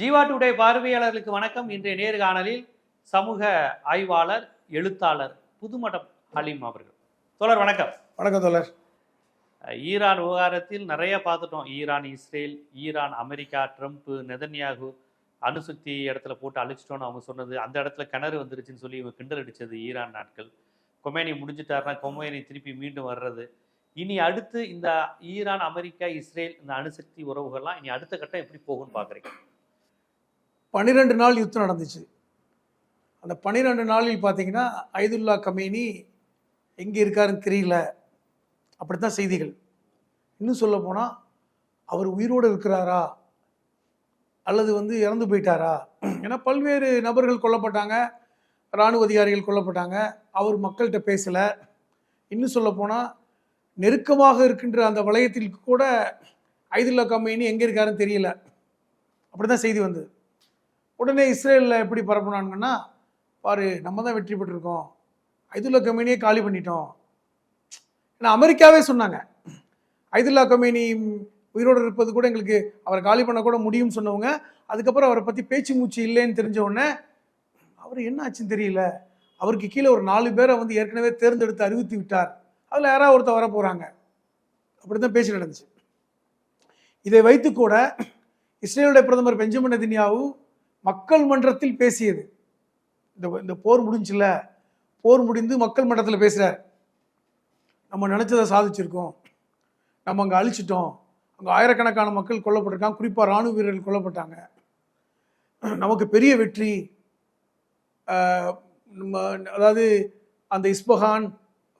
Jeeva today பார்வையாளர்களுக்கு வணக்கம். இன்றைய நேர்காணலில் சமூக ஆய்வாளர் எழுத்தாளர் புதுமடம் ஹலீம் அவர்கள். தோழர் வணக்கம். வணக்கம் தோழர். ஈரான் விவகாரத்தில் நிறைய பார்த்துட்டோம். Iran Israel Iran America Trump Netanyahu அணுசக்தி இடத்துல போட்டு அழிச்சிட்டோன்னு அவங்க சொன்னது. அந்த இடத்துல கிணறு வந்துருச்சுன்னு சொல்லி இவங்க கிண்டல் அடிச்சது ஈரான் நாட்கள். கொமேனி முடிஞ்சிட்டாருன்னா கொமேனி திருப்பி மீண்டும் வர்றது. இனி அடுத்து இந்த ஈரான் அமெரிக்கா இஸ்ரேல் இந்த அணுசக்தி உறவுகள்லாம் இனி அடுத்த கட்டம் எப்படி போகும்னு பார்க்குறீங்க பன்னிரெண்டு நாள் யுத்தம் நடந்துச்சு. அந்த பன்னிரெண்டு நாளில் பார்த்தீங்கன்னா ஐதுல்லா கமேனி எங்கே இருக்காருன்னு தெரியல. அப்படித்தான் செய்திகள். இன்னும் சொல்ல போனால் அவர் உயிரோடு இருக்கிறாரா? அல்லது வந்து இறந்து போயிட்டாரா? ஏன்னா பல்வேறு நபர்கள் கொல்லப்பட்டாங்க. இராணுவ அதிகாரிகள் கொல்லப்பட்டாங்க. அவர் மக்கள்கிட்ட பேசலை. இன்னும் சொல்ல போனால் நெருக்கமாக இருக்கின்ற அந்த வளையத்தில் கூட ஐதுல்லா கமேனி எங்கே இருக்காருன்னு தெரியல. அப்படி தான் செய்தி வந்தது. உடனே இஸ்ரேலில் எப்படி பரப்புனாங்கன்னா பாரு நம்ம தான் வெற்றி பெற்றிருக்கோம். ஐதுல்லா கம்பெனியே காலி பண்ணிட்டோம். ஏன்னா அமெரிக்காவே சொன்னாங்க. ஐதுல்லா கம்பெனி உயிரோடு இருப்பது கூட எங்களுக்கு அவரை காலி பண்ண கூட முடியும்னு சொன்னவங்க அதுக்கப்புறம் அவரை பற்றி பேச்சு மூச்சு இல்லைன்னு தெரிஞ்ச உடனே அவர் என்ன ஆச்சுன்னு தெரியல. அவருக்கு கீழே ஒரு நாலு பேரை வந்து ஏற்கனவே தேர்ந்தெடுத்து அறிவித்து விட்டார். அதில் யாராவது ஒருத்தர் வர போகிறாங்க அப்படி தான் பேச்சு நடந்துச்சு. இதை வைத்து கூட இஸ்ரேலுடைய பிரதமர் பெஞ்சமின் நெதன்யாவு மக்கள் மன்றத்தில் பேசியது. இந்த இந்த போர் முடிஞ்சில்ல போர் முடிந்து மக்கள் மன்றத்தில் பேசுகிறார் நம்ம நினச்சதை சாதிச்சிருக்கோம். நம்ம அங்கே அழிச்சிட்டோம். அங்கே ஆயிரக்கணக்கான மக்கள் கொல்லப்பட்டிருக்காங்க. குறிப்பாக இராணுவ வீரர்கள் கொல்லப்பட்டாங்க. நமக்கு பெரிய வெற்றி. நம்ம அதாவது அந்த இஸ்பஹான்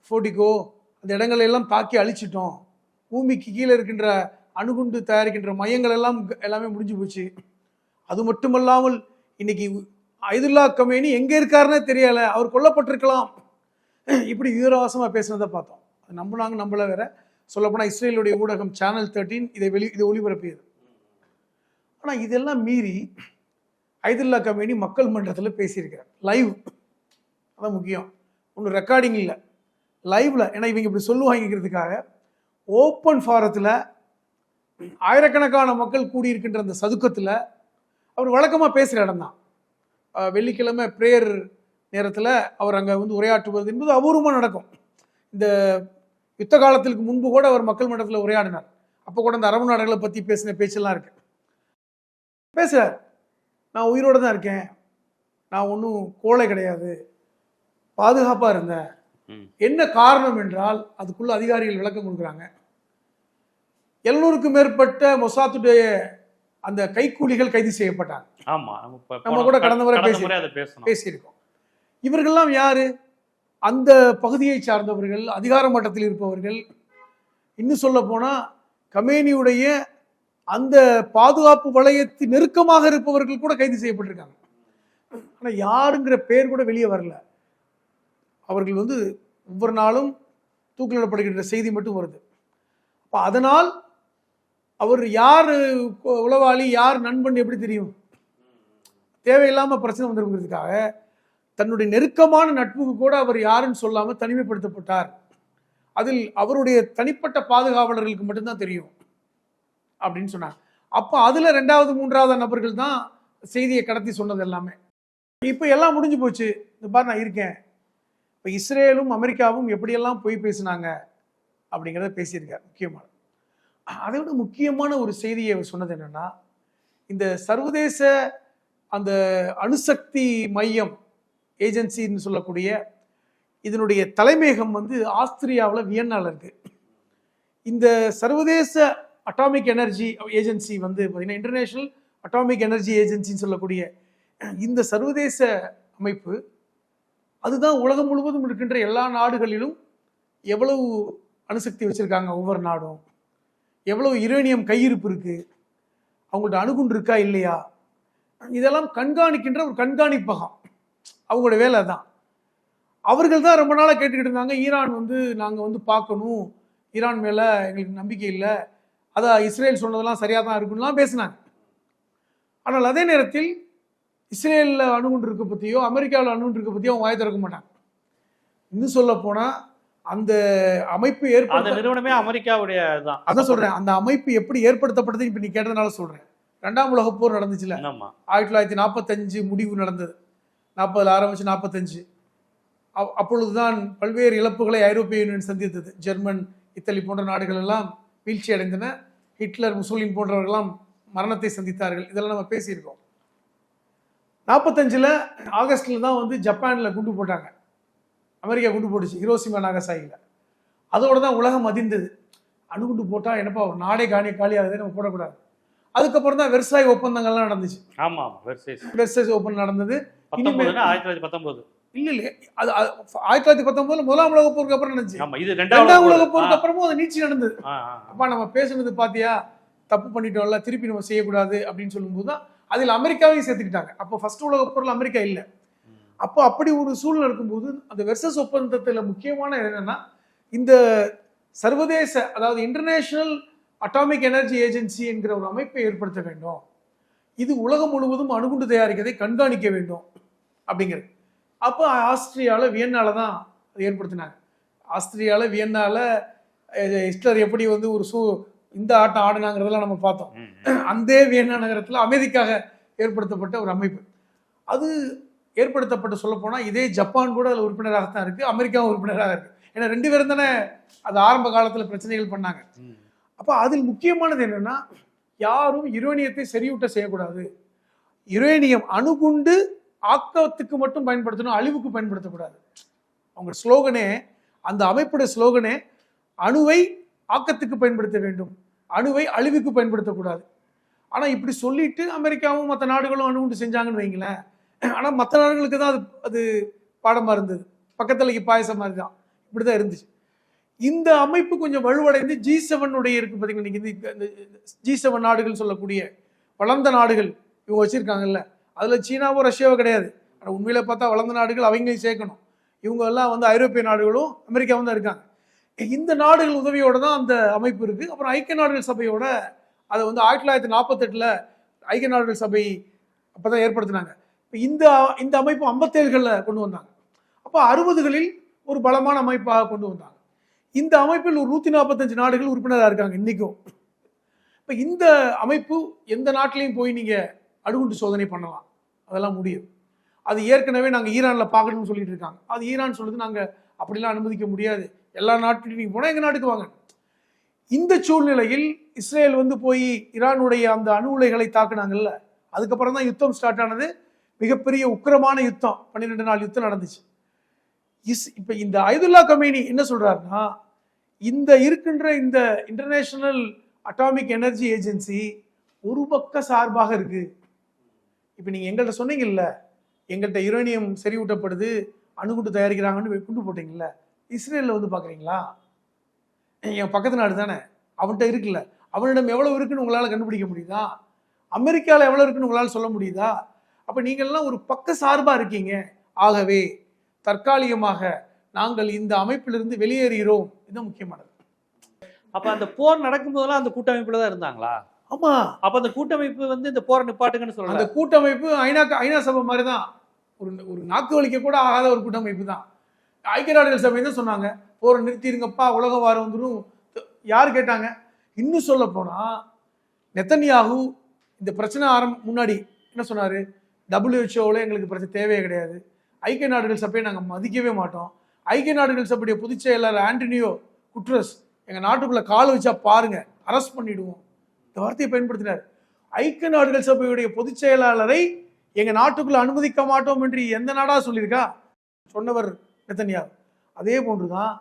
ஃபோர்டிகோ அந்த இடங்களை எல்லாம் தாக்கி அழிச்சிட்டோம். பூமிக்கு கீழே இருக்கின்ற அணுகுண்டு தயாரிக்கின்ற மையங்கள் எல்லாம் எல்லாமே முடிஞ்சு போச்சு. அது மட்டுமல்லாமல் இன்னைக்கு ஐதுல்லா கமேனி எங்கே இருக்காருன்னே தெரியல. அவர் கொல்லப்பட்டிருக்கலாம். இப்படி வீரவாசமாக பேசுனதை பார்த்தோம். அது நம்பினாங்க நம்மளை வேற. சொல்லப்போனால் இஸ்ரேலுடைய ஊடகம் சேனல் தேர்ட்டீன் இதை வெளி இதை ஒளிபரப்பியது. ஆனால் இதெல்லாம் மீறி ஐதுல்லா கமேனி மக்கள் மன்றத்தில் பேசியிருக்கிறார். லைவ் அதான் முக்கியம். ஒன்றும் ரெக்கார்டிங் இல்லை. லைவில் ஏன்னா இவங்க இப்படி சொல்லுவாங்கிறதுக்காக ஓப்பன் ஃபாரத்தில் ஆயிரக்கணக்கான மக்கள் கூடியிருக்கின்ற அந்த சதுக்கத்தில் அவர் வழக்கமாக பேசுகிற இடம் தான் வெள்ளிக்கிழமை ப்ரேயர் நேரத்தில் அவர் அங்கே வந்து உரையாற்றுவது என்பது அபூர்வமாக நடக்கும். இந்த யுத்த காலத்திற்கு முன்பு கூட அவர் மக்கள் மன்றத்தில் உரையாடினார். அப்போ கூட அந்த அரபு நாடுகளை பற்றி பேசின பேச்செல்லாம் இருக்கு. பேசுகிறார் நான் உயிரோடு தான் இருக்கேன். நான் ஒன்றும் கோழை கிடையாது. பாதுகாப்பாக இருந்தேன். என்ன காரணம் என்றால் அதுக்குள்ள அதிகாரிகள் விளக்கம் கொடுக்குறாங்க. எழுநூறுக்கும் மேற்பட்ட மொசாத்துடைய அந்த கைக்கூலிகள் கைது செய்யப்பட்டாங்க. ஆமா நம்ம கூட கடந்த முறை பேசி- பேசியிருக்கோம். இவர்கள்லாம் யாரு? அந்த பகுதியை சார்ந்தவர்கள் அதிகார மட்டத்தில் இருப்பவர்கள். இன்னும் சொல்ல போனா கமேனியுடைய அந்த பாதுகாப்பு வளையத்து நெருக்கமாக இருப்பவர்கள் கூட கைது செய்யப்பட்டிருக்காங்க. ஆனா யாருங்கிற பேர் கூட வெளியே வரல. அவர்கள் வந்து ஒவ்வொரு நாளும் தூக்கிலிடப்படுகின்ற செய்தி மட்டும் வருது. அப்ப அதனால் அவர் யார் உளவாளி யார் நண்பன் எப்படி தெரியும்? தேவையில்லாமல் பிரச்சனை வந்துருங்கிறதுக்காக தன்னுடைய நெருக்கமான நட்புக்கு கூட அவர் யாருன்னு சொல்லாமல் தனிமைப்படுத்தப்பட்டார். அதில் அவருடைய தனிப்பட்ட பாதுகாவலர்களுக்கு மட்டும்தான் தெரியும் அப்படின்னு சொன்னார். அப்போ அதில் ரெண்டாவது மூன்றாவது நபர்கள் தான் செய்தியை கடத்தி சொன்னது எல்லாமே. இப்போ எல்லாம் முடிஞ்சு போச்சு. இந்த மாதிரி நான் இருக்கேன். இப்போ இஸ்ரேலும் அமெரிக்காவும் எப்படியெல்லாம் போய் பேசினாங்க அப்படிங்கிறத பேசியிருக்கார் முக்கியமான அதை விட முக்கியமான ஒரு செய்தியை அவர் சொன்னது என்னன்னா இந்த சர்வதேச அந்த அணுசக்தி மையம் ஏஜென்சின்னு சொல்லக்கூடிய இதனுடைய தலைமையகம் வந்து ஆஸ்திரியாவில் வியன்னால் இருக்கு. இந்த சர்வதேச அட்டாமிக் எனர்ஜி ஏஜென்சி வந்து பார்த்தீங்கன்னா இன்டர்நேஷ்னல் அட்டாமிக் எனர்ஜி ஏஜென்சின்னு சொல்லக்கூடிய இந்த சர்வதேச அமைப்பு அதுதான் உலகம் முழுவதும் இருக்கின்ற எல்லா நாடுகளிலும் எவ்வளவு அணுசக்தி வச்சுருக்காங்க ஒவ்வொரு நாடும். எவ்வளவு யுரேனியம் கையிருப்பு இருக்குது அவங்கள்ட்ட அணுகுண்டு இருக்கா இல்லையா? இதெல்லாம் கண்காணிக்கின்ற ஒரு கண்காணிப்பகம். அவங்களோட வேலை தான் அவர்கள் தான் ரொம்ப நாளாக கேட்டுக்கிட்டு இருந்தாங்க ஈரான் வந்து நாங்கள் வந்து பார்க்கணும். ஈரான் மேலே எங்களுக்கு நம்பிக்கை இல்லை. அதான் இஸ்ரேல் சொன்னதெல்லாம் சரியாக தான் இருக்குன்னுலாம் பேசினாங்க. ஆனால் அதே நேரத்தில் இஸ்ரேலில் அணுகுண்டு இருக்க பற்றியோ அமெரிக்காவில் அணுகுண்டு இருக்க பற்றியோ அவங்க வாய் திறக்க மாட்டாங்க. இன்னும் சொல்ல போனால் அந்த அமைப்பு ஏற்படுத்த நிறுவனமே அமெரிக்காவுடைய தான் அதான் சொல்றேன். அந்த அமைப்பு எப்படி ஏற்படுத்தப்பட்டது இப்ப நீ கேட்டதுனால சொல்றேன். ரெண்டாம் உலகப் போர் நடந்துச்சுல. ஆயிரத்தி தொள்ளாயிரத்தி நாற்பத்தஞ்சு முடிவு நடந்தது. நாற்பதுல ஆரம்பிச்சு நாற்பத்தஞ்சு. அப்- அப்பொழுதுதான் பல்வேறு இழப்புகளை ஐரோப்பிய யூனியன் சந்தித்தது. ஜெர்மன் இத்தாலி போன்ற நாடுகள் எல்லாம் வீழ்ச்சி அடைந்தன ஹிட்லர் முசோலின் போன்றவர்கள்லாம் மரணத்தை சந்தித்தார்கள். இதெல்லாம் நம்ம பேசியிருக்கோம். நாற்பத்தஞ்சில் ஆகஸ்டில் தான் வந்து ஜப்பானில் குண்டு போட்டாங்க. அமெரிக்கா குண்டு போட்டுச்சு. ஹிரோசிமா நாகசாகியில் அதோட தான் உலகம் அதிர்ந்தது. அணுகுண்டு போட்டால் என்னப்பா ஒரு நாடே காணி காலியாகுது நம்ம போடக்கூடாது. அதுக்கப்புறம் தான் வெர்சாய் ஒப்பந்தங்கள்லாம் நடந்துச்சு. ஆமா ஆமா வெர்சைஸ் வெர்சஸ் ஓப்பன் நடந்தது. ஆயிரத்தி தொள்ளாயிரத்தி இல்ல இல்ல அது ஆயிரத்தி தொள்ளாயிரத்தி பத்தொன்பதுல முதலாம் உலக போருக்கு அப்புறம் நடந்துச்சு. ரெண்டாம் உலக போர். போருக்கு அப்புறமும் அது நீட்சி நடந்தது. அப்பா நம்ம பேசுனது பாத்தியா? தப்பு பண்ணிட்டோம்ல திருப்பி நம்ம செய்யக்கூடாது அப்படின்னு சொல்லும்போது தான் அதில் அமெரிக்காவையும் சேர்த்துக்கிட்டாங்க. அப்போ ஃபர்ஸ்ட் உலக போரில் அமெரிக்கா இல்லை. அப்போ அப்படி ஒரு சூழ்நிலை இருக்கும்போது அந்த வெர்சஸ் ஒப்பந்தத்தில் முக்கியமான என்னன்னா இந்த சர்வதேச அதாவது இன்டர்நேஷனல் அட்டாமிக் எனர்ஜி ஏஜென்சி என்கிற ஒரு அமைப்பை ஏற்படுத்த வேண்டும். இது உலகம் முழுவதும் அணுகுண்டு தயாரிக்கிறதை கண்காணிக்க வேண்டும் அப்படிங்கிறது. அப்போ ஆஸ்திரியாவில் வியன்னால தான் அது ஏற்படுத்தினாங்க. ஆஸ்திரியாவில் வியன்னால அஹ், ஹிட்லர் எப்படி வந்து ஒரு சூ இந்த ஆட்டம் ஆடினாங்கிறதெல்லாம் நம்ம பார்த்தோம். அந்த வியன்னா நகரத்தில் அமைதிக்காக ஏற்படுத்தப்பட்ட ஒரு அமைப்பு. அது ஏற்படுத்தப்பட்டு சொல்லப்போனால் இதே ஜப்பான் கூட அதில் உறுப்பினராகத்தான் இருக்குது அமெரிக்காவும் உறுப்பினராக இருக்குது ஏன்னா ரெண்டு பேரும் தானே அது ஆரம்ப காலத்தில் பிரச்சனைகள் பண்ணாங்க. அப்போ அதில் முக்கியமானது என்னன்னா யாரும் யுரேனியத்தை செறிவூட்ட செய்யக்கூடாது. யுரேனியம் அணுகுண்டு ஆக்கத்துக்கு மட்டும் பயன்படுத்தணும் அழிவுக்கு பயன்படுத்தக்கூடாது. அவங்க ஸ்லோகனே அந்த அமைப்புடைய ஸ்லோகனே அணுவை ஆக்கத்துக்கு பயன்படுத்த வேண்டும். அணுவை அழிவுக்கு பயன்படுத்தக்கூடாது. ஆனால் இப்படி சொல்லிட்டு அமெரிக்காவும் மற்ற நாடுகளும் அணுகுண்டு செஞ்சாங்கன்னு வைங்களேன் ஆனால் மற்ற நாடுகளுக்கு தான் அது அது பாடமாக இருந்தது. பக்கத்தில் பாயசம் மாதிரி தான் இப்படி தான் இருந்துச்சு. இந்த அமைப்பு கொஞ்சம் வலுவடைந்து ஜி செவனுடைய இருக்கு பார்த்தீங்களா இன்னைக்கு இந்த ஜி செவன் நாடுகள் சொல்லக்கூடிய வளர்ந்த நாடுகள் இவங்க வச்சுருக்காங்கல்ல. அதில் சீனாவோ ரஷ்யாவோ கிடையாது. ஆனால் உண்மையில் பார்த்தா வளர்ந்த நாடுகள் அவங்களையும் சேர்க்கணும். இவங்க எல்லாம் வந்து ஐரோப்பிய நாடுகளும் அமெரிக்காவும் தான் இருக்காங்க. இந்த நாடுகள் உதவியோட தான் அந்த அமைப்பு இருக்குது அப்புறம் ஐக்கிய நாடுகள் சபையோட அதை வந்து ஆயிரத்தி தொள்ளாயிரத்தி நாற்பத்தெட்டில் ஐக்கிய நாடுகள் சபை அப்போ தான் ஏற்படுத்தினாங்க. இந்த இந்த அமைப்பு ஐம்பத்தேழுகளில் கொண்டு வந்தாங்க. அப்போ அறுபதுகளில் ஒரு பலமான அமைப்பாக கொண்டு வந்தாங்க. இந்த அமைப்பில் ஒரு நூற்றி நாற்பத்தஞ்சு நாடுகள் உறுப்பினராக இருக்காங்க இன்றைக்கும் இப்போ இந்த அமைப்பு எந்த நாட்டிலையும் போய் நீங்கள் அடுகுண்டு சோதனை பண்ணலாம். அதெல்லாம் முடியும். அது ஏற்கனவே நாங்கள் ஈரானில் பார்க்கணும்னு சொல்லிட்டு இருக்காங்க. அது ஈரான் சொல்லுது நாங்கள் அப்படிலாம் அனுமதிக்க முடியாது. எல்லா நாட்டிலையும் நீங்கள் போனால் எங்கள் நாட்டுக்கு வாங்க. இந்த சூழ்நிலையில் இஸ்ரேல் வந்து போய் ஈரானுடைய அந்த அணு உலைகளை தாக்குனாங்கல்ல அதுக்கப்புறம் தான் யுத்தம் ஸ்டார்ட் ஆனது. மிகப்பெரிய உக்கிரமான யுத்தம். பன்னிரெண்டு நாள் யுத்தம் நடந்துச்சு. இஸ் இப்போ இந்த ஐதுல்லா கமேனி என்ன சொல்கிறாருன்னா இந்த இருக்கின்ற இந்த இன்டர்நேஷனல் அட்டாமிக் எனர்ஜி ஏஜென்சி ஒரு பக்க சார்பாக இருக்குது இப்போ நீங்கள் எங்கள்கிட்ட சொன்னீங்கல்ல எங்கள்கிட்ட யுரேனியம் செறிவூட்டப்படுது அணுகுண்டு தயாரிக்கிறாங்கன்னு குண்டு போட்டீங்கல்ல இஸ்ரேலில் வந்து பார்க்குறீங்களா என் பக்கத்து நாடு தானே அவன்கிட்ட இருக்குல்ல அவனிடம் எவ்வளோ இருக்குன்னு உங்களால் கண்டுபிடிக்க முடியுதா? அமெரிக்காவில் எவ்வளோ இருக்குன்னு உங்களால் சொல்ல முடியுதா? அப்போ நீங்கள்லாம் ஒரு பக்க சார்பாக இருக்கீங்க. ஆகவே தற்காலிகமாக நாங்கள் இந்த அமைப்பிலிருந்து வெளியேறுகிறோம். இதுதான் முக்கியமானது. அப்ப அந்த போர் நடக்கும்போதெல்லாம் அந்த கூட்டமைப்புல தான் இருந்தாங்களா? ஆமா. அப்ப அந்த கூட்டமைப்பு வந்து இந்த போரை நிப்பாட்டுங்கன்னு அந்த சொல்லல கூட்டமைப்பு ஐநா ஐநா சபை மாதிரி தான். ஒரு ஒரு நாக்கு வலிக்க கூட ஆகாத ஒரு கூட்டமைப்பு தான். ஐக்கிய நாடுகள் சபை தான் சொன்னாங்க. போரை நிறுத்திடுங்கப்பா உலக வாரம் வந்துடும் யார் கேட்டாங்க? இன்னும் சொல்ல போனா நெத்தன்யாகு இந்த பிரச்சனை ஆரம் முன்னாடி என்ன சொன்னாரு? டபிள்யூஹெச்ஓவில் எங்களுக்கு பிரச்சனை தேவையே கிடையாது. ஐக்கிய நாடுகள் சபையை நாங்கள் மதிக்கவே மாட்டோம். ஐக்கிய நாடுகள் சபையுடைய பொதுச் செயலாளர் ஆண்டனியோ குட்ரஸ் எங்கள் நாட்டுக்குள்ளே கால் வச்சா பாருங்கள் அரெஸ்ட் பண்ணிடுவோம். இந்த வார்த்தையை பயன்படுத்தினார். ஐக்கிய நாடுகள் சபையுடைய பொதுச் செயலாளரை எங்கள் நாட்டுக்குள்ளே அனுமதிக்க மாட்டோம் என்று எந்த நாடாக சொல்லியிருக்கா? சொன்னவர் நெத்தன்யாகு. அதே போன்று தான்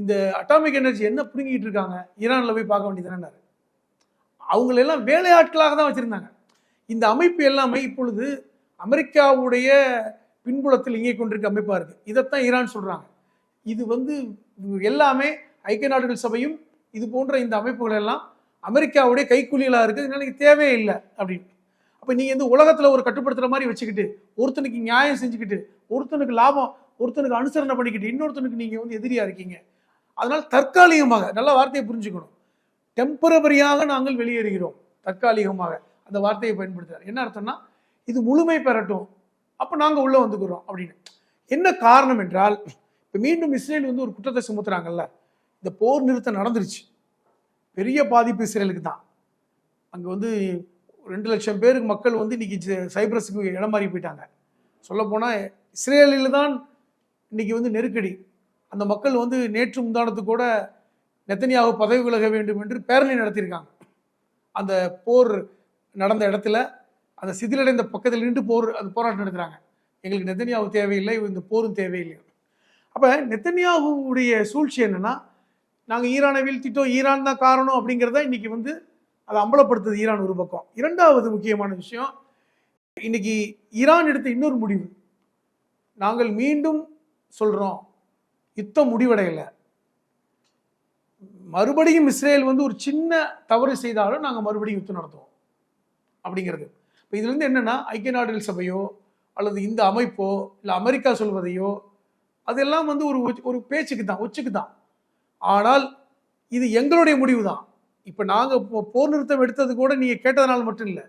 இந்த அட்டாமிக் எனர்ஜி என்ன பிடுங்கிட்டு இருக்காங்க? ஈரானில் போய் பார்க்க வேண்டியதுனாரு அவங்களெல்லாம் வேலையாட்களாக தான் வச்சுருந்தாங்க. இந்த அமைப்பு எல்லாமே இப்பொழுது அமெரிக்காவுடைய பின்புலத்தில் இயங்கிக் கொண்டிருக்க அமைப்பாக இருக்கு. இதைத்தான் ஈரான் சொல்றாங்க. இது வந்து எல்லாமே ஐக்கிய நாடுகள் சபையும் இது போன்ற இந்த அமைப்புகள் எல்லாம் அமெரிக்காவுடைய கைக்கூலிகளாக இருக்குது இதனால் எனக்கு தேவையே இல்லை அப்படின்னு. அப்போ நீங்கள் வந்து உலகத்தில் ஒரு கட்டுப்படுத்துகிற மாதிரி வச்சுக்கிட்டு ஒருத்தனுக்கு நியாயம் செஞ்சுக்கிட்டு ஒருத்தனுக்கு லாபம் ஒருத்தனுக்கு அனுசரணை பண்ணிக்கிட்டு இன்னொருத்தனுக்கு நீங்கள் வந்து எதிரியாக இருக்கீங்க. அதனால் தற்காலிகமாக நல்ல வார்த்தையை புரிஞ்சுக்கணும். டெம்பரவரியாக நாங்கள் வெளியேறுகிறோம். தற்காலிகமாக அந்த வார்த்தையை பயன்படுத்துகிறார். என்ன அர்த்தம்னா இது முழுமை பெறட்டும். அப்போ நாங்கள் உள்ளே வந்துக்கிறோம் அப்படின்னு. என்ன காரணம் என்றால் இப்போ மீண்டும் இஸ்ரேல் வந்து ஒரு குற்றத்தை சுமத்துறாங்கல்ல. இந்த போர் நிறுத்தம் நடந்துருச்சு. பெரிய பாதிப்பு இஸ்ரேலுக்கு தான். அங்கே வந்து ரெண்டு லட்சம் பேருக்கு மக்கள் வந்து இன்னைக்கு சைப்ரஸுக்கு இடம் மாறி போயிட்டாங்க. சொல்லப்போனால் இஸ்ரேலில் தான் இன்னைக்கு வந்து நெருக்கடி. அந்த மக்கள் வந்து நேற்று முந்தானத்து கூட நெத்தனியாக பதவி விலக வேண்டும் என்று பேரணி நடத்தியிருக்காங்க. அந்த போர் நடந்த இடத்துல அந்த சிதிலடைந்த பக்கத்தில் நின்று போர் அந்த போராட்டம் நடத்துகிறாங்க எங்களுக்கு நெத்தனியாவு தேவையில்லை இந்த போரும் தேவையில்லை. அப்போ நெத்தனியாவுடைய சூழ்ச்சி என்னென்னா நாங்கள் ஈரானை வீழ்த்திட்டோம் ஈரான் தான் காரணம் அப்படிங்கிறத இன்றைக்கி வந்து அதை அம்பலப்படுத்துது ஈரான் ஒரு பக்கம். இரண்டாவது முக்கியமான விஷயம் இன்றைக்கி ஈரான் எடுத்த இன்னொரு முடிவு. நாங்கள் மீண்டும் சொல்கிறோம் யுத்தம் முடிவடையலை. மறுபடியும் இஸ்ரேல் வந்து ஒரு சின்ன தவறு செய்தாலும் நாங்கள் மறுபடியும் யுத்தம் நடத்துவோம் அப்படிங்கிறது. இப்போ இதுலேருந்து என்னென்னா ஐக்கிய நாடுகள் சபையோ அல்லது இந்த அமைப்போ இல்லை அமெரிக்கா சொல்வதையோ அதெல்லாம் வந்து ஒரு ஒரு பேச்சுக்கு தான் ஒச்சுக்கு தான் ஆனால் இது எங்களுடைய முடிவு தான் இப்போ நாங்கள் போர் நிறுத்தம் எடுத்தது கூட நீங்கள் கேட்டதனால் மட்டும் இல்லை.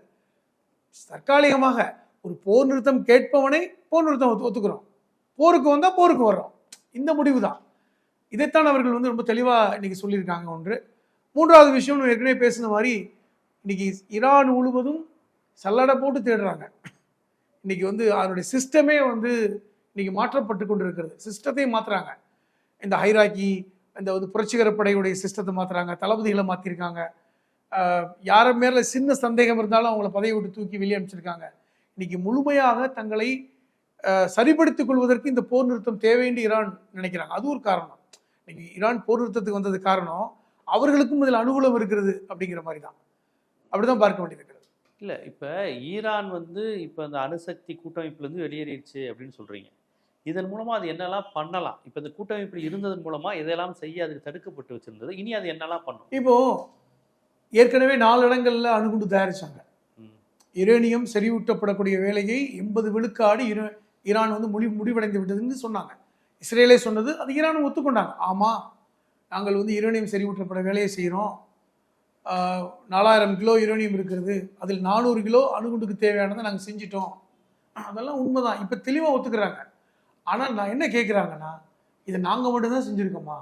தற்காலிகமாக ஒரு போர் நிறுத்தம் கேட்பவனை போர் நிறுத்தம் ஒத்து- ஒத்துக்கிறோம். போருக்கு வந்தால் போருக்கு வர்றோம். இந்த முடிவு தான் இதைத்தான் அவர்கள் வந்து ரொம்ப தெளிவாக இன்றைக்கி சொல்லியிருக்காங்க ஒன்று. மூன்றாவது விஷயம் ஏற்கனவே பேசின மாதிரி இன்றைக்கி ஈரான் முழுவதும் சல்லடை போட்டு தேடுறாங்க. இன்னைக்கு வந்து அதனுடைய சிஸ்டமே வந்து இன்றைக்கி மாற்றப்பட்டு கொண்டு இருக்கிறது சிஸ்டத்தையும் மாற்றுறாங்க இந்த ஹைராக்கி இந்த வந்து புரட்சிகர படையுடைய சிஸ்டத்தை மாற்றுறாங்க தளபதிகளை மாற்றிருக்காங்க யார மேல சின்ன சந்தேகம் இருந்தாலும் அவங்கள பதவி விட்டு தூக்கி வெளியே அனுப்பிச்சிருக்காங்க. இன்னைக்கு முழுமையாக தங்களை சரிபடுத்திக் கொள்வதற்கு இந்த போர் நிறுத்தம் தேவைன்னு ஈரான் நினைக்கிறாங்க. அது ஒரு காரணம். இன்னைக்கு ஈரான் போர் நிறுத்தத்துக்கு வந்தது காரணம் அவர்களுக்கும் இதில் அனுகூலம் இருக்கிறது அப்படிங்கிற மாதிரி தான் அப்படிதான் பார்க்க வேண்டியது. இல்ல இப்ப ஈரான் வந்து இப்ப அந்த அணுசக்தி கூட்டமைப்புல இருந்து வெளியேறிடுச்சு அப்படின்னு சொல்றீங்க. இதன் மூலமா அது என்னெல்லாம் பண்ணலாம்? இப்ப இந்த கூட்டமைப்பு இருந்ததன் மூலமா எதெல்லாம் செய்ய அதுக்கு தடுக்கப்பட்டு வச்சிருந்தது. இனி அது என்னெல்லாம் பண்ணும்? இப்போ ஏற்கனவே நாலு இடங்கள்ல அணுகுண்டு தயாரிச்சாங்க. ம். யுரேனியம் செறிவூட்டப்படக்கூடிய வேலையை எண்பது விழுக்காடு ஈர- ஈரான் வந்து முடி முடிவடைந்து விட்டதுன்னு சொன்னாங்க. இஸ்ரேலே சொன்னது அது ஈரானும் ஒத்துக்கொண்டாங்க. ஆமா நாங்கள் வந்து யுரேனியம் செறிவூட்டப்பட வேலையை செய்கிறோம் நாலாயிரம் கிலோ யுரேனியம் இருக்கிறது. அதில் நானூறு கிலோ அணுகுண்டுக்கு தேவையானதை நாங்கள் செஞ்சிட்டோம். அதெல்லாம் உண்மைதான். இப்போ தெளிவாக ஒத்துக்கிறாங்க. ஆனால் நான் என்ன கேட்குறாங்கன்னா இதை நாங்கள் மட்டும்தான் செஞ்சுருக்கோமா.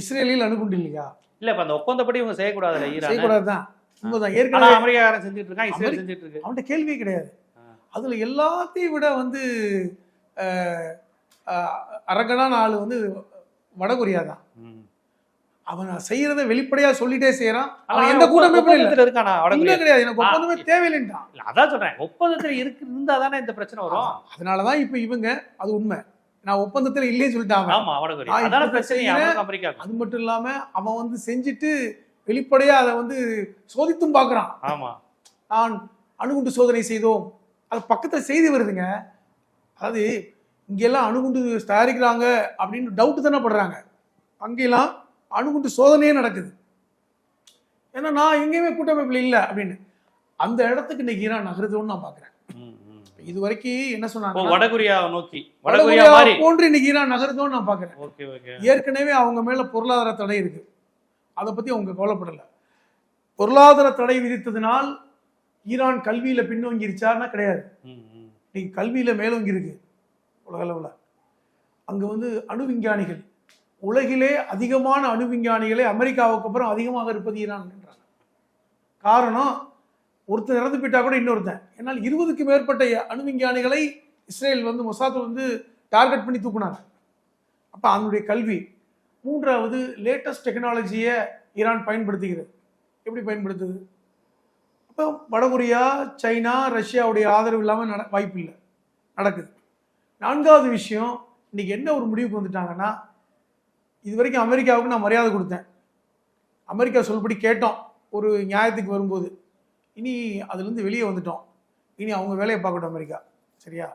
இஸ்ரேலில் அணுகுண்டு இல்லையா? இல்ல இப்ப அந்த ஒப்பந்தப்படி இவங்க செய்யக்கூடாதுல்ல ஈரான். செய்யக்கூடாது தான் உண்மைதான். ஏற்கனவே அமெரிக்காரன் செஞ்சுட்டு இருக்கான் இஸ்ரேல் செஞ்சுட்டு இருக்கு. அவன்கிட்ட கேள்வியே கிடையாது. அதுல எல்லாத்தையும் விட வந்து அரகனான ஆளு வந்து வடகொரியா தான். அவன் செய்யறத வெளிப்படையா சொல்லிட்டே செய்யறான். அவன் எந்த கூட்டமைப்பும் இல்ல. இருக்கானா? கிடையாது. எனக்கு ஒப்பந்தமே தேவையில்லைன்றான் அதான் சொல்றேன். ஒப்பந்தத்துல இருக்கு இருந்தா தானே இந்த பிரச்சனை வரும். அதனாலதான் இப்ப இவங்க அது உண்மை. நான் ஒப்பந்தத்துல. அவனுக்கு அமெரிக்கா அது மட்டும் இல்லாம அவன் வந்து செஞ்சுட்டு வெளிப்படையா அதை வந்து சோதித்தும் பார்க்கறான். ஆமா. நான் அணுகுண்டு சோதனை செய்தோம். அது பக்கத்தில் செய்தி வருதுங்க. அதாவது இங்கெல்லாம் அணுகுண்டு தயாரிக்கிறாங்க அப்படின்னு டவுட் தானே படுறாங்க. அங்கெல்லாம் அணுகுண்டு சோதனையே நடக்குது. ஏன்னா நான் எங்கேயுமே கூட்டமைப்பில் இல்லை அப்படின்னு. அந்த இடத்துக்கு இன்னைக்கு ஈரான் நகருதுன்னு நான் பார்க்குறேன். ம். இது வரைக்கும் என்ன சொன்னாங்க வடகொரியா நோக்கி வடகொரியா போன்று இன்னைக்கு ஈரான் நகருதோன்னு நான் பார்க்குறேன். ஓகே ஏற்கனவே அவங்க மேல பொருளாதார தடை இருக்கு. அதை பத்தி அவங்க கவலைப்படல. பொருளாதார தடை விதித்ததினால் ஈரான் கல்வியில பின்னோங்கிருச்சான்னா கிடையாது. இன்னைக்கு கல்வியில மேலோங்கி இருக்கு உலக அளவுல. அங்க வந்து அணு விஞ்ஞானிகள் உலகிலே அதிகமான அணு விஞ்ஞானிகளே அமெரிக்காவுக்கு அப்புறம் அதிகமாக இருப்பது ஈரான் காரணம் ஒருத்தர் இறந்து போயிட்டா கூட இன்னொருத்தன். என்னால் இருபதுக்கு மேற்பட்ட அணு விஞ்ஞானிகளை இஸ்ரேல் வந்து மொசாத் வந்து டார்கெட் பண்ணி தூக்குனாங்க. அப்போ அதனுடைய கல்வி. மூன்றாவது லேட்டஸ்ட் டெக்னாலஜியை ஈரான் பயன்படுத்துகிறது. எப்படி பயன்படுத்துது? அப்போ வடகொரியா சைனா ரஷ்யாவுடைய ஆதரவு இல்லாமல் நட வாய்ப்பு இல்லை. நடக்குது. நான்காவது விஷயம் இன்னைக்கு என்ன ஒரு முடிவுக்கு வந்துட்டாங்கன்னா இது வரைக்கும் அமெரிக்காவுக்கு நான் மரியாதை கொடுத்தேன். அமெரிக்கா சொல்படி கேட்டோம். ஒரு நியாயத்துக்கு வரும்போது. இனி அதுலேருந்து வெளியே வந்துட்டோம். இனி அவங்க வேலையை பார்க்கட்டும் அமெரிக்கா. சரியா?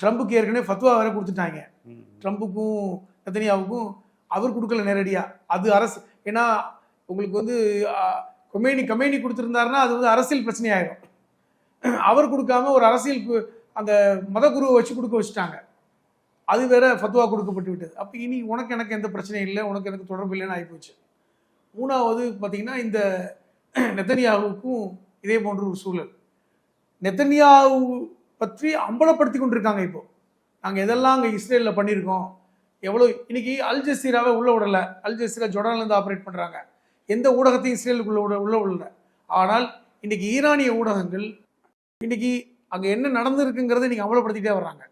ட்ரம்புக்கு ஏற்கனவே ஃபத்வா வேற கொடுத்துட்டாங்க. ட்ரம்புக்கும் நெத்தனியாவுக்கும் அவர் கொடுக்கல நேரடியாக அது அரசு ஏன்னா உங்களுக்கு வந்து கொமேனி கமேனி கொடுத்துருந்தாருன்னா அது வந்து அரசியல் பிரச்சனையாயிடும் அவர் கொடுக்காம ஒரு அரசியல் அந்த மதகுருவை வச்சு கொடுக்க வச்சுட்டாங்க. அது வேற ஃபத்வா கொடுக்கப்பட்டு விட்டது. அப்போ இனி உனக்கு எனக்கு எந்த பிரச்சனையும் இல்லை உனக்கு எனக்கு தொடர்பு இல்லைன்னு ஆகிப்போச்சு மூணாவது பார்த்தீங்கன்னா இந்த நெத்தனியாவுக்கும் இதே போன்ற ஒரு சூழல். நெத்தனியாவு பற்றி அம்பலப்படுத்தி கொண்டிருக்காங்க இப்போ. நாங்கள் எதெல்லாம் அங்கே இஸ்ரேலில் பண்ணியிருக்கோம் எவ்வளோ இன்னைக்கு அல் ஜசீராவை உள்ள விடலை. அல் ஜசீரா ஜொடான்லேருந்து ஆப்ரேட் பண்ணுறாங்க எந்த ஊடகத்தையும் இஸ்ரேலுக்குள்ளே விட உள்ள விடல. ஆனால் இன்னைக்கு ஈரானிய ஊடகங்கள் இன்னைக்கு அங்கே என்ன நடந்திருக்குங்கிறத நீங்கள் அம்பலப்படுத்திகிட்டே வர்றாங்க.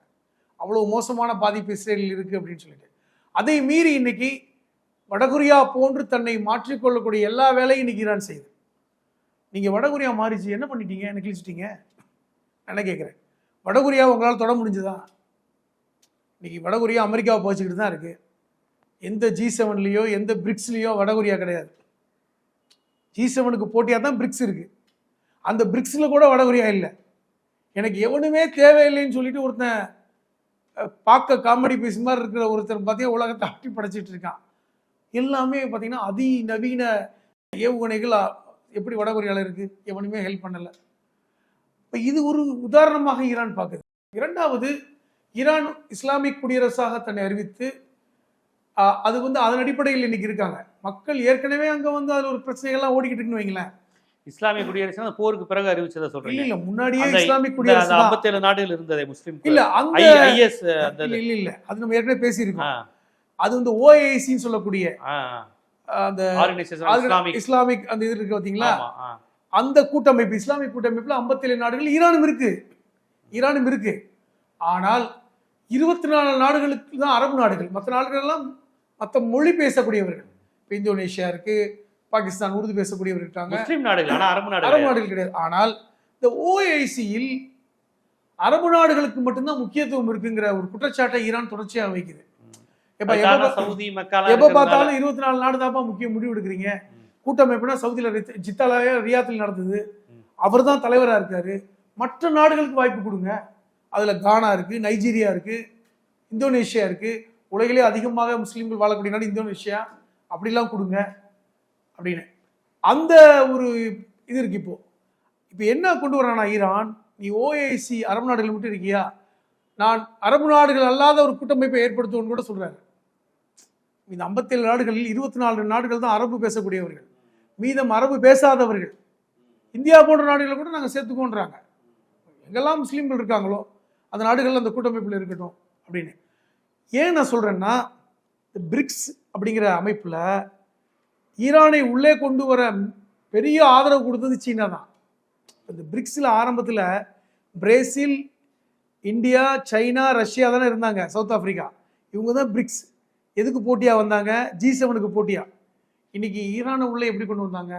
அவ்வளோ மோசமான பாதிப்பு இஸ்ரேலில் இருக்குது அப்படின்னு சொல்லிட்டு. அதை மீறி இன்னைக்கு வடகொரியா போன்று தன்னை மாற்றிக்கொள்ளக்கூடிய எல்லா வேலையும் இன்னைக்கு ஈரான் செய்யுது. நீங்கள் வடகொரியா மாறிச்சு என்ன பண்ணிட்டீங்க? என்ன கிழிச்சிட்டீங்க? நான் என்ன கேட்குறேன் வடகொரியா உங்களால் தொட முடிஞ்சுதா? இன்றைக்கி வடகொரியா அமெரிக்காவை போச்சுக்கிட்டு தான் இருக்குது எந்த ஜி செவன்லேயோ எந்த பிரிக்ஸ்லேயோ வடகொரியா கிடையாது. ஜி செவனுக்கு போட்டியாக தான் பிரிக்ஸ் இருக்குது அந்த பிரிக்ஸில் கூட வடகொரியா இல்லை. எனக்கு எவனுமே தேவையில்லைன்னு சொல்லிட்டு ஒருத்தன் பார்க்க காமெடி பீஸ் மாதிரி இருக்கிற ஒருத்தர் பார்த்தீங்கன்னா உலகத்தை அட்டி படைச்சிட்டு இருக்கான். எல்லாமே பார்த்தீங்கன்னா அதிநவீன ஏவுகணைகள் எப்படி வடகொரியாவில் இருக்குது எவனுமே ஹெல்ப் பண்ணலை. இப்போ இது ஒரு உதாரணமாக ஈரான் பார்க்குது. இரண்டாவது ஈரான் இஸ்லாமிக் குடியரசாக தன்னை அறிவித்து அது வந்து அதன் அடிப்படையில் இன்னைக்கு இருக்காங்க. மக்கள் ஏற்கனவே அங்கே வந்து அதில் ஒரு பிரச்சனைகள்லாம் ஓடிக்கிட்டு இருக்குன்னு வைங்களேன். இஸ்லாமிய குடியரசு போருக்கு பிறகு அறிவிச்சதை சொல்றீங்க இல்ல முன்னாடியே இந்த குடியரசு தான். ஐம்பத்தி ஏழு நாடுகள் இருந்ததே முஸ்லீம் இல்ல அந்த ஐஎஸ் இல்ல இல்ல அது நம்ம ஏற்கனவே பேசியிருக்கோம். அது வந்து ஓஏசின்னு சொல்லக்கூடிய அந்த இஸ்லாமிக் அந்த இது இருக்கு பாத்தீங்களா. அந்த கூட்டமைப்பு இஸ்லாமிக் கூட்டமைப்புல 57 நாடுகள் ஈரானும் இருக்கு. ஈரானும் இருக்கு. ஆனால் இருபத்தி நாலு நாடுகளுக்கு தான் அரபு நாடுகள். மற்ற நாடுகள் எல்லாம் மற்ற மொழி பேசக்கூடியவர்கள். இப்போ இந்தோனேஷியா இருக்கு பாகிஸ்தான் உருது பேசக்கூடியவர்கள் இருக்காங்க. முஸ்லீம் நாடுகள் ஆனா அரபு அரபு நாடுகள் கிடையாது. ஆனால் இந்த ஓஐசியில் அரபு நாடுகளுக்கு மட்டும்தான் முக்கியத்துவம் இருக்குங்கிற ஒரு குற்றச்சாட்டை ஈரான் தொடர்ச்சியாக வைக்குது. எப்ப பார்த்தாலும் இருபத்தி நாலு நாடு தான்ப்பா முக்கிய முடிவு எடுக்கிறீங்க கூட்டமைப்புனா சவுதியில ஜித்தாலாவே ரியாத்தில் நடந்தது. அவர் தான் தலைவராக இருக்காரு. மற்ற நாடுகளுக்கு வாய்ப்பு கொடுங்க. அதுல கானா இருக்கு நைஜீரியா இருக்கு இந்தோனேஷியா இருக்கு. உலகிலே அதிகமாக முஸ்லீம்கள் வாழக்கூடிய நாடு இந்தோனேஷியா. அப்படிலாம் கொடுங்க. அப்படின்னு. அந்த ஒரு இது இருக்கு இப்போ. இப்போ என்ன கொண்டு வரானா ஈரான்? நீ ஓஏசி அரபு நாடுகள் மட்டும் இருக்கியா? நான் அரபு நாடுகள் அல்லாத ஒரு கூட்டமைப்பை ஏற்படுத்துவோன்னு கூட சொல்றாரு. இந்த 57 நாடுகளில் இருபத்தி நாலு நாடுகள் தான் அரபு பேசக்கூடியவர்கள். மீதம் அரபு பேசாதவர்கள். இந்தியா போன்ற நாடுகளை கூட நாங்கள் சேர்த்துக்கோன்றாங்க. எங்கெல்லாம் முஸ்லீம்கள் இருக்காங்களோ அந்த நாடுகள் அந்த கூட்டமைப்பில் இருக்கட்டும் அப்படின்னு. ஏன் நான் சொல்கிறேன்னா இந்த பிரிக்ஸ் அப்படிங்கிற அமைப்பில் ஈரானை உள்ளே கொண்டு வர பெரிய ஆதரவு கொடுத்தது சீனா தான். இந்த பிரிக்ஸில் ஆரம்பத்தில் பிரேசில் இந்தியா சைனா ரஷ்யா தானே இருந்தாங்க சவுத் ஆஃப்ரிக்கா இவங்க தான் பிரிக்ஸ். எதுக்கு போட்டியாக வந்தாங்க? ஜி செவனுக்கு போட்டியாக இன்றைக்கி ஈரானை உள்ளே எப்படி கொண்டு வந்தாங்க?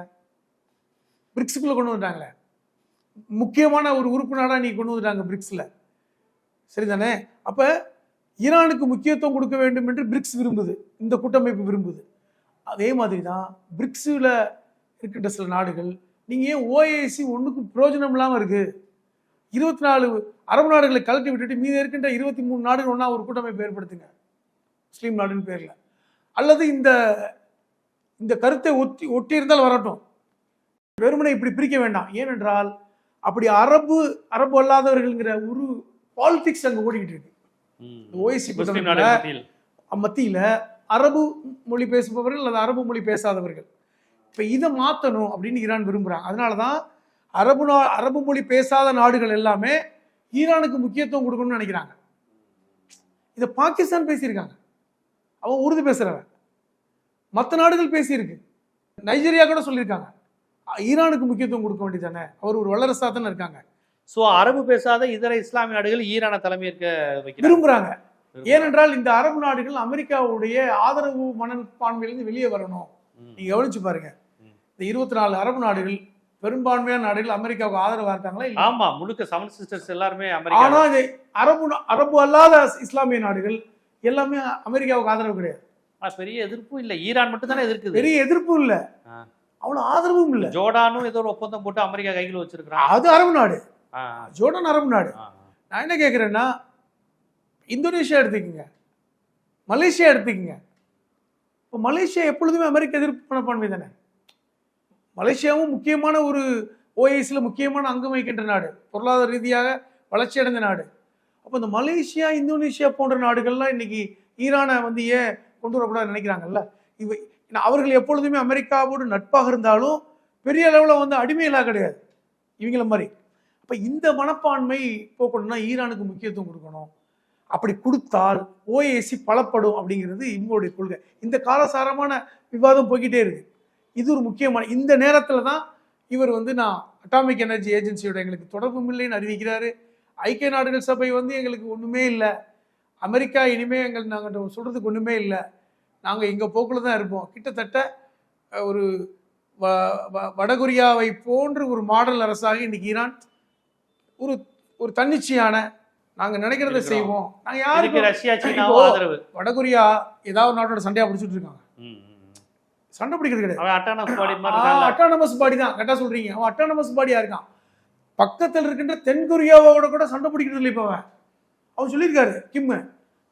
பிரிக்ஸுக்குள்ளே கொண்டு வந்துட்டாங்களே. முக்கியமான ஒரு உறுப்பு நாடாக நீ கொண்டு வந்துட்டாங்க பிரிக்ஸில். சரிதானே? அப்போ ஈரானுக்கு முக்கியத்துவம் கொடுக்க வேண்டும் என்று பிரிக்ஸ் விரும்புது. இந்த கூட்டமைப்பு விரும்புது. அதே மாதிரி தான் பிரிக்ஸில் இருக்கின்ற சில நாடுகள் நீங்கள் ஏன் ஓஏசி ஒன்றுக்கு பிரயோஜனம் இல்லாமல் இருக்குது இருபத்தி நாலு அரபு நாடுகளை கழட்டி விட்டுட்டு மீதி இருக்கின்ற இருபத்தி மூணு நாடுகள் ஒன்றா ஒரு கூட்டமைப்பு ஏற்படுத்துங்க. முஸ்லீம் நாடுன்னு பேரில். அல்லது இந்த இந்த கருத்தை ஒட்டி ஒட்டி இருந்தால் வரட்டும். வெறுமனை இப்படி பிரிக்க வேண்டாம். ஏனென்றால் அப்படி அரபு அரபு அல்லாதவர்கள்ங்கிற ஒரு பாலிடிக்ஸ் அங்கே ஓடிக்கிட்டு இருக்கு. ஓய்சி மத்தியில் அரபு மொழி பேசுபவர்கள் அல்லது அரபு மொழி பேசாதவர்கள். இப்போ இதை மாற்றணும் அப்படின்னு ஈரான் விரும்புகிறாங்க அதனால தான் அரபு நா அரபு மொழி பேசாத நாடுகள் எல்லாமே ஈரானுக்கு முக்கியத்துவம் கொடுக்கணும்னு நினைக்கிறாங்க. இதை பாகிஸ்தான் பேசியிருக்காங்க. அவன் உருது பேசுகிறவன் மற்ற நாடுகள் பேசியிருக்கு. நைஜீரியா கூட சொல்லியிருக்காங்க. ஈரானுக்கு முக்கியத்துவம் கொடுக்க வேண்டியதானே அவர் ஒரு வல்லரசாக தானே இருக்காங்க. சோ அரபு பேசாத இதர இஸ்லாமிய நாடுகள் ஈரான தலைமையேற்க விரும்புகிறாங்க ஏனென்றால் இந்த அரபு நாடுகள் அமெரிக்காவுடைய ஆதரவு மனப்பான்மையிலிருந்து வெளியே வரணும். நீங்க கவனிச்சு பாருங்க. இந்த இருபத்தி நாலு அரபு நாடுகள் பெரும்பான்மையான நாடுகள் அமெரிக்காவுக்கு ஆதரவா இருக்காங்களா இல்ல ஆமா முழுக்க செவன் சிஸ்டர்ஸ் எல்லாருமே ஆனா இந்த அரபு அரபு அல்லாத இஸ்லாமிய நாடுகள் எல்லாமே அமெரிக்காவுக்கு ஆதரவு கிடையாது. பெரிய எதிர்ப்பும் இல்ல. ஈரான் மட்டும் தானே எதிர்க்குது. பெரிய எதிர்ப்பும் இல்ல. அவ்வளவு ஆதரவும் இல்ல. ஜோர்டானும் ஏதோ ஒரு ஒப்பந்தம் போட்டு அமெரிக்கா கையில் வச்சிருக்கான் அது அரபு நாடு. ஜோர்டான் அரபு நாடு. நான் என்ன கேட்குறேன்னா இந்தோனேஷியா எடுத்துக்கோங்க. மலேசியா எடுத்துக்கோங்க. இப்போ மலேசியா எப்பொழுதுமே அமெரிக்க எதிர்ப்பு மனப்பான்மை தானே? மலேசியாவும் முக்கியமான ஒரு ஓஎஸ்ல முக்கியமான அங்கம் வகிக்கின்ற நாடு. பொருளாதார ரீதியாக வளர்ச்சி அடைந்த நாடு. அப்போ இந்த மலேசியா இந்தோனேஷியா போன்ற நாடுகள்லாம் இன்னைக்கு ஈரானை வந்து ஏன் கொண்டு வரக்கூடாதுன்னு நினைக்கிறாங்கல்ல? இவை அவர்கள் எப்பொழுதுமே அமெரிக்காவோடு நட்பாக இருந்தாலும் பெரிய அளவில் வந்து அடிமையெல்லாம் கிடையாது. இவங்கள மாதிரி. அப்போ இந்த மனப்பான்மை போக்கணும்னா ஈரானுக்கு முக்கியத்துவம் கொடுக்கணும். அப்படி கொடுத்தால் ஓஏசி பலப்படும் அப்படிங்கிறது இவங்களுடைய கொள்கை. இந்த காலசாரமான விவாதம் போய்கிட்டே இருக்கு. இது ஒரு முக்கியமான இந்த நேரத்தில் தான் இவர் வந்து நான் அட்டாமிக் எனர்ஜி ஏஜென்சியோட எங்களுக்கு தொடர்பும் இல்லைன்னு அறிவிக்கிறாரு. ஐக்கிய நாடுகள் சபை வந்து எங்களுக்கு ஒன்றுமே இல்லை. அமெரிக்கா இனிமே எங்கள் நாங்கள் சொல்கிறதுக்கு ஒன்றுமே இல்லை. நாங்கள் எங்கள் போக்கில் தான் இருப்போம். கிட்டத்தட்ட ஒரு வ- வ- வடகொரியாவை போன்று ஒரு மாடல் அரசாக இன்னைக்கு ஈரான் ஒரு ஒரு தன்னிச்சையான நாங்கள் நினைக்கிறத. செய்வோம். இதுக்கு யாருக்கு ரஷ்யா இப்போ- ஆதரவு. வடகொரியா ஏதாவது ஒரு நாட்டோட சண்டையா பிடிச்சிட்டு இருக்காங்க. சண்டை பிடிக்கிறது கிடையாது. அட்டானமஸ் பாடி தான். கரெக்டாக சொல்றீங்க. அவன் அட்டானமஸ் பாடியா இருக்கான். பக்கத்தில் இருக்கின்ற தென்கொரியாவோட கூட சண்டை பிடிக்கிறது இல்லை இப்போ அவன். அவன் சொல்லியிருக்காரு கிம்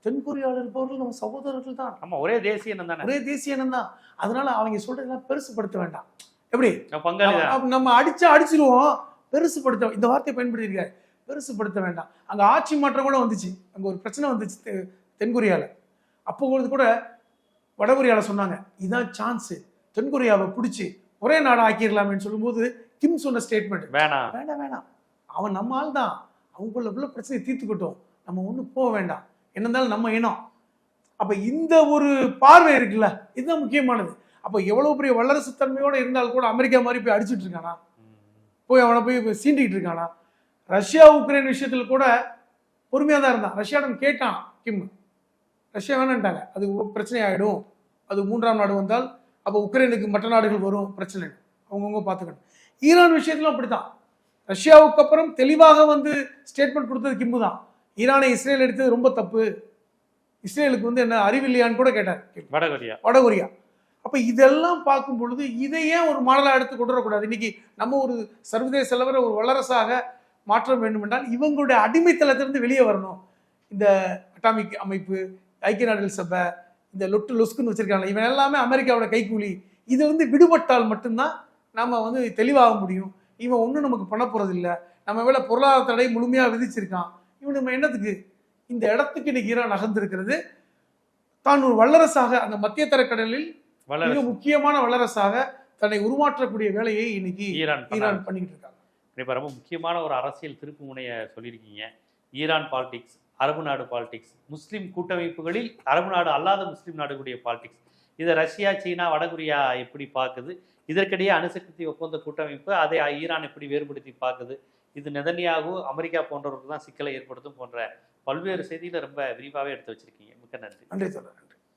தென்கொரியாவில் இருப்பவர்கள் நம்ம சகோதரர்கள் தான். ஆமா ஒரே தேசிய தானே. ஒரே தேசிய தான். அதனால அவங்க சொல்றதெல்லாம் பெருசுப்படுத்த வேண்டாம். எப்படி? நம்ம- நம்ம அடிச்சா அடிச்சிருவோம். பெருசுப்படுத்த இந்த வார்த்தையை பயன்படுத்தியிருக்காரு. பெருசுப்படுத்த வேண்டாம். அங்க ஆட்சி மாற்றம் கூட வந்துச்சு. அங்க ஒரு பிரச்சனை வந்துச்சு தெ- தென்கொரியால. அப்போ கூட வடகொரியால சொன்னாங்க இதான் சான்ஸ் தென்கொரியாவை பிடிச்சி ஒரே நாடு ஆக்கிடலாமேன்னு சொல்லும்போது கிம் சொன்ன ஸ்டேட்மெண்ட் வேணாம். வேண்டாம் வேண்டாம் அவன் நம்ம ஆள் தான். அவங்கள உள்ள பிரச்சனையை தீர்த்துக்கிட்டோம் நம்ம ஒன்றும் போக வேண்டாம். என்ன இருந்தாலும் நம்ம இனம். அப்ப இந்த ஒரு பார்வை இருக்குல்ல இதுதான் முக்கியமானது. அப்ப எவ்வளவு பெரிய வல்லரசு தன்மையோட இருந்தால் கூட அமெரிக்கா மாதிரி போய் அடிச்சிட்டு இருக்கானா. போய் அவனை போய் சீண்டிட்டு இருக்கானா? ரஷ்யா உக்ரைன் விஷயத்துல கூட பொறுமையா தான் இருந்தான். ரஷ்யாவிடம் கேட்டான் கிம். ரஷ்யா வேணான்ட்டாங்க. அது பிரச்சனை ஆயிடும் அது மூன்றாம் நாடு வந்தால் அப்போ உக்ரைனுக்கு மற்ற நாடுகள் வரும் பிரச்சனை அவங்கவுங்க பார்த்துக்கணும் ஈரான் விஷயத்திலும் அப்படித்தான். ரஷ்யாவுக்கு அப்புறம் தெளிவாக வந்து ஸ்டேட்மெண்ட் கொடுத்தது கிம்மு தான். ஈரானை இஸ்ரேல் எடுத்தது ரொம்ப தப்பு. இஸ்ரேலுக்கு வந்து என்ன அறிவில்லையான்னு கூட கேட்டார். வடகொரியா. வடகொரியா. அப்ப இதெல்லாம் பார்க்கும் பொழுது இதை ஏன் ஒரு மாடலா எடுத்து கொண்டு வரக்கூடாது. இன்னைக்கு நம்ம ஒரு சர்வதேச அளவில் ஒரு வல்லரசாக மாற்றம் வேண்டும் என்றால் இவங்களுடைய அடிமைத்தளத்திலிருந்து வெளியே வரணும். இந்த அட்டாமிக் அமைப்பு ஐக்கிய நாடுகள் சபை இந்த லொட்டு லொஸ்குன்னு வச்சிருக்காங்க இவன் எல்லாமே அமெரிக்காவோட கைக்கூலி இது வந்து விடுபட்டால் மட்டும்தான் நம்ம வந்து தெளிவாக முடியும். இவன் ஒன்றும் நமக்கு பண்ண போறது இல்ல நம்ம மேல பொருளாதார தடை முழுமையாக விதிச்சிருக்கான். இவன் நம்ம என்னத்துக்கு? இந்த இடத்துக்கு இன்னைக்கு ஈரான் நகர்ந்திருக்கிறது. தான் ஒரு வல்லரசாக அந்த மத்திய தரக்கடலில் மிக முக்கியமான வல்லரசாக தன்னை உருமாற்றக்கூடிய வேலையை இன்னைக்கு. ஈரான் பண்ணிக்கிட்டு இருக்காங்க. இப்போ ரொம்ப முக்கியமான ஒரு அரசியல் திருப்பு முனையை சொல்லியிருக்கீங்க. ஈரான் பாலிடிக்ஸ் அரபு நாடு பாலிடிக்ஸ் முஸ்லீம் கூட்டமைப்புகளில் அரபு நாடு அல்லாத முஸ்லீம் நாடுகளுடைய பாலிடிக்ஸ். இதை ரஷ்யா சீனா வடகொரியா எப்படி பார்க்குது? இதற்கிடையே அணுசக்தி ஒப்பந்த கூட்டமைப்பு அதை ஈரான் எப்படி வேறுபடுத்தி பார்க்குது? இது நெதன்யாகு அமெரிக்கா போன்றவர்களுக்கு தான் சிக்கலை ஏற்படுத்தும் போன்ற பல்வேறு செய்திகளை ரொம்ப விரிவாகவே எடுத்து வச்சிருக்கீங்க. மிக்க நன்றி. நன்றி தொடர்